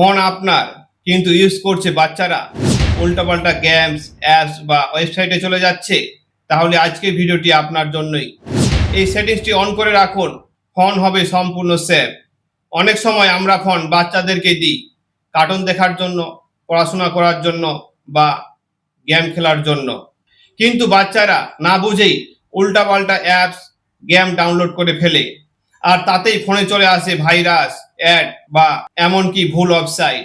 Phone আপনার, কিন্তু use করছে বাচ্চারা। উল্টাপাল্টা গেমস অ্যাপস বা ওয়েবসাইটে চলে যাচ্ছে। তাহলে আজকের ভিডিওটি আপনার জন্যই। এই সেটিংসটি অন করে রাখুন। ফোন হবে সম্পূর্ণ সেফ অনেক সময় আমরা ফোন বাচ্চাদেরকে দিই কার্টুন দেখার জন্য, পড়াশোনা করার জন্য বা গেম খেলার জন্য। কিন্তু বাচ্চারা না বুঝেই উল্টাপাল্টা অ্যাপস গেম ডাউনলোড করে ফেলে। আর তাতেই ফোনে চলে আসে ভাইরাস অ্যাড বা এমনকি ভুল ওয়েবসাইট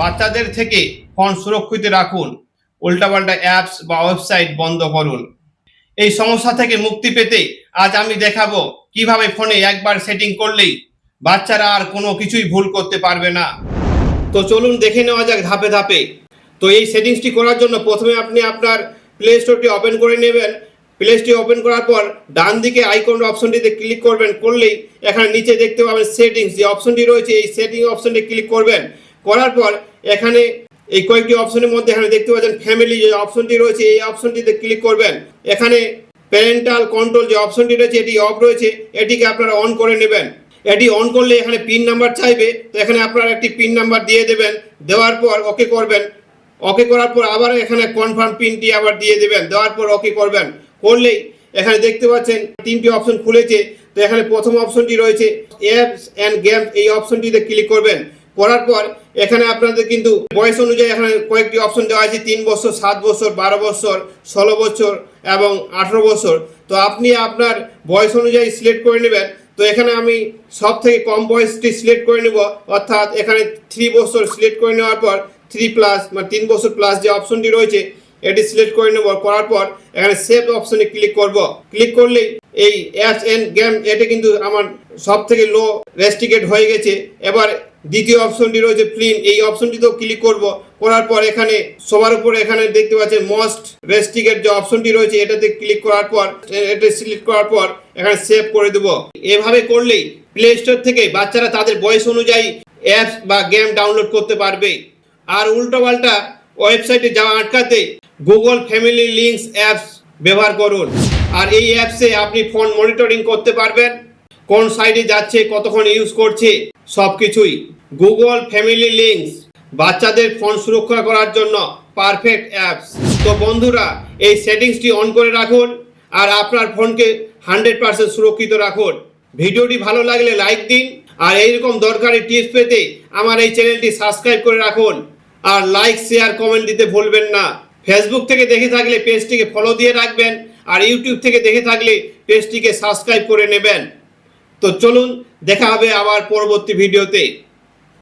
বাচ্চাদের থেকে ফোন সুরক্ষিত রাখুন, উল্টাপাল্টা অ্যাপস বা ওয়েবসাইট বন্ধ করুন। এই সমস্যা থেকে মুক্তি পেতে আজ আমি দেখাবো কীভাবে ফোনে একবার সেটিং করলেই বাচ্চারা আর কোনো কিছুই ভুল করতে পারবে না। তো চলুন দেখে নেওয়া যাক ধাপে ধাপে। তো এই সেটিংসটি করার জন্য প্রথমে আপনি আপনার প্লে স্টোরটি ওপেন করে নেবেন। প্লে স্টোর ওপেন করার পর ডান দিকে আইকন অপশনটিতে ক্লিক করবেন, করলেই এখানে নিচে দেখতে পাবেন সেটিংস যে অপশনটি রয়েছে, এই সেটিং অপশনটি ক্লিক করবেন। করার পর, এখানে এই কয়েকটি অপশনের মধ্যে এখানে দেখতে পাচ্ছেন ফ্যামিলি যে অপশনটি রয়েছে, এই অপশনটিতে ক্লিক করবেন। এখানে প্যারেন্টাল কন্ট্রোল যে অপশনটি রয়েছে, এটি অফ রয়েছে। এটিকে আপনারা অন করে নেবেন। এটি অন করলে এখানে পিন নাম্বার চাইবে। তো এখানে আপনারা একটি পিন নাম্বার দিয়ে দেবেন। দেওয়ার পর ওকে করবেন। ওকে করার পর আবার এখানে কনফার্ম পিনটি আবার দিয়ে দেবেন। দেওয়ার পর ওকে করবেন। করলেই এখানে দেখতে পাচ্ছেন তিনটি অপশন খুলেছে। তো এখানে প্রথম অপশনটি রয়েছে অ্যাপস অ্যান্ড গেমস এই অপশনটিতে ক্লিক করবেন। করার পর এখানে আপনাদের কিন্তু বয়স অনুযায়ী এখানে কয়েকটি অপশন দেওয়া আছে। তিন বছর, সাত বছর, বারো বছর, ষোলো বছর এবং আঠেরো বছর। তো আপনি আপনার বয়স অনুযায়ী সিলেক্ট করে নেবেন। তো এখানে আমি সব থেকে কম বয়সটি সিলেক্ট করে নেব। অর্থাৎ এখানে থ্রি বছর সিলেক্ট করে নেওয়ার পর থ্রি প্লাস মানে তিন বছর প্লাস যে অপশনটি রয়েছে এটি সিলেক্ট করে নেব। করার পর এখানে সেভ অপশনে ক্লিক করব। ক্লিক করলেই এই অ্যাপস এন্ড গেম এটা কিন্তু আমার সব থেকে লো রেস্ট্রিকেট হয়ে গেছে। এবার দ্বিতীয় অপশনটি রয়েছে ফিল্ম এই অপশনটিতেও ক্লিক করব। করার পর এখানে সবার উপরে এখানে দেখতে পাচ্ছেন মোস্ট রেস্ট্রিকেট যে অপশনটি রয়েছে, এটাতে ক্লিক করার পর এটা সিলেক্ট করার পর এখানে সেভ করে দেব। এভাবে করলেই প্লে স্টোর থেকে বাচ্চারা তাদের বয়স অনুযায়ী অ্যাপস বা গেম ডাউনলোড করতে পারবে। আর উল্টোপাল্টা ওয়েবসাইটে যাওয়া আটকাতে গুগল ফ্যামিলি লিঙ্কস অ্যাপস ব্যবহার করুন। আর এই অ্যাপসে আপনি ফোন মনিটরিং করতে পারবেন। কোন সাইডে যাচ্ছে, কতক্ষণ ইউজ করছে সব কিছুই গুগল ফ্যামিলি লিঙ্কস বাচ্চাদের ফোন সুরক্ষা করার জন্য পারফেক্ট অ্যাপস তো বন্ধুরা, এই সেটিংসটি অন করে রাখুন আর আপনার ফোনকে হান্ড্রেড পার্সেন্ট সুরক্ষিত রাখুন। ভিডিওটি ভালো লাগলে লাইক দিন আর এইরকম দরকারি টিপস পেতে আমার এই চ্যানেলটি সাবস্ক্রাইব করে রাখুন। আর লাইক শেয়ার কমেন্ট দিতে ভুলবেন না। ফেসবুক থেকে দেখে থাকলে পেজটিকে ফলো দিয়ে রাখবেন আর ইউটিউব থেকে দেখে থাকলে পেজটিকে সাবস্ক্রাইব করে নেবেন। তো চলুন, দেখা হবে আবার পরবর্তী ভিডিওতে